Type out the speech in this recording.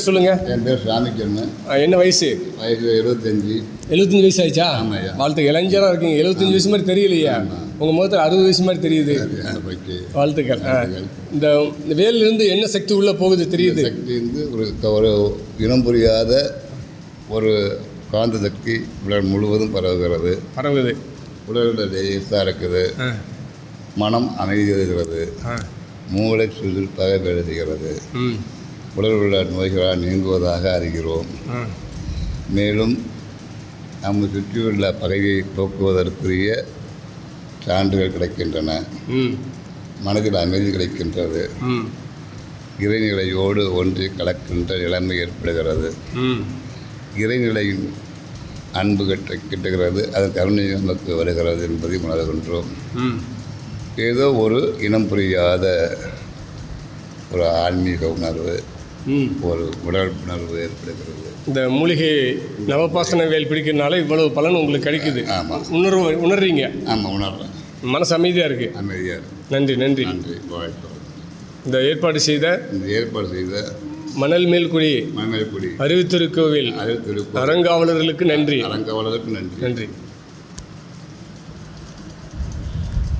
சொல்லுங்க. என் பேர் ஆ, என்ன வயசு? வயசு எழுபத்தஞ்சி எழுபத்தஞ்சு வயசு ஆயிடுச்சா? ஆமாய்யா. வாழ்த்து இளைஞராக இருக்கீங்க. எழுபத்தஞ்சு வயசு மாதிரி தெரியலையா. உங்க முகத்தில் அறுபது வயசு மாதிரி தெரியுது. ஓகே வாழ்த்துக்கள். ஆ. இந்த இந்த வேலிலிருந்து என்ன சக்தி உள்ள போகுது தெரியுது? சக்தி வந்து ஒரு ஒரு இனம் புரியாத ஒரு காந்த சக்தி உடல் முழுவதும் பரவுகிறது. பரவுது. உடலில் லேசாக இருக்குது. ஆ, மனம் அமைதி இருக்கிறது. ஆ, மூளை சுறுசுறுப்பாக வேலை செய்கிறது. ம், உடல் உள்ள நோய்களால் நீங்குவதாக அறிகிறோம். மேலும் நம்ம சுற்றியுள்ள பகையை போக்குவதற்குரிய சான்றுகள் கிடைக்கின்றன. மனதில் அமைதி கிடைக்கின்றது. இறைநிலையோடு ஒன்றி கலக்கின்ற நிலைமை ஏற்படுகிறது. இறைநிலையின் அன்பு கட்ட கிட்டுகிறது. அதன் கருணை நமக்கு வருகிறது என்பதை உணர்கின்றோம். ஏதோ ஒரு இனம் புரியாத ஒரு ஆன்மீக உணர்வு. ஒரு உடல் உணர்வு ஏற்படுகிறது. இந்த மூலிகை நவபாசன வேல் பிடிக்கிறதுனால இவ்வளவு பலன் உங்களுக்கு கிடைக்குது. ஆமாம் உணர்வு உணர்றீங்க? ஆமாம் உணர்றேன். மனசு அமைதியாக இருக்கு. அமைதியாக இருக்கு. நன்றி நன்றி. நன்றி வாழ்த்து. இந்த ஏற்பாடு செய்த இந்த ஏற்பாடு செய்த மணல் மேல்குடி மணல்குடி அறிவுத்திருக்கோவில் அது திருப்பூர் அறங்காவலர்களுக்கு நன்றி. அறங்காவலருக்கு நன்றி. நன்றி.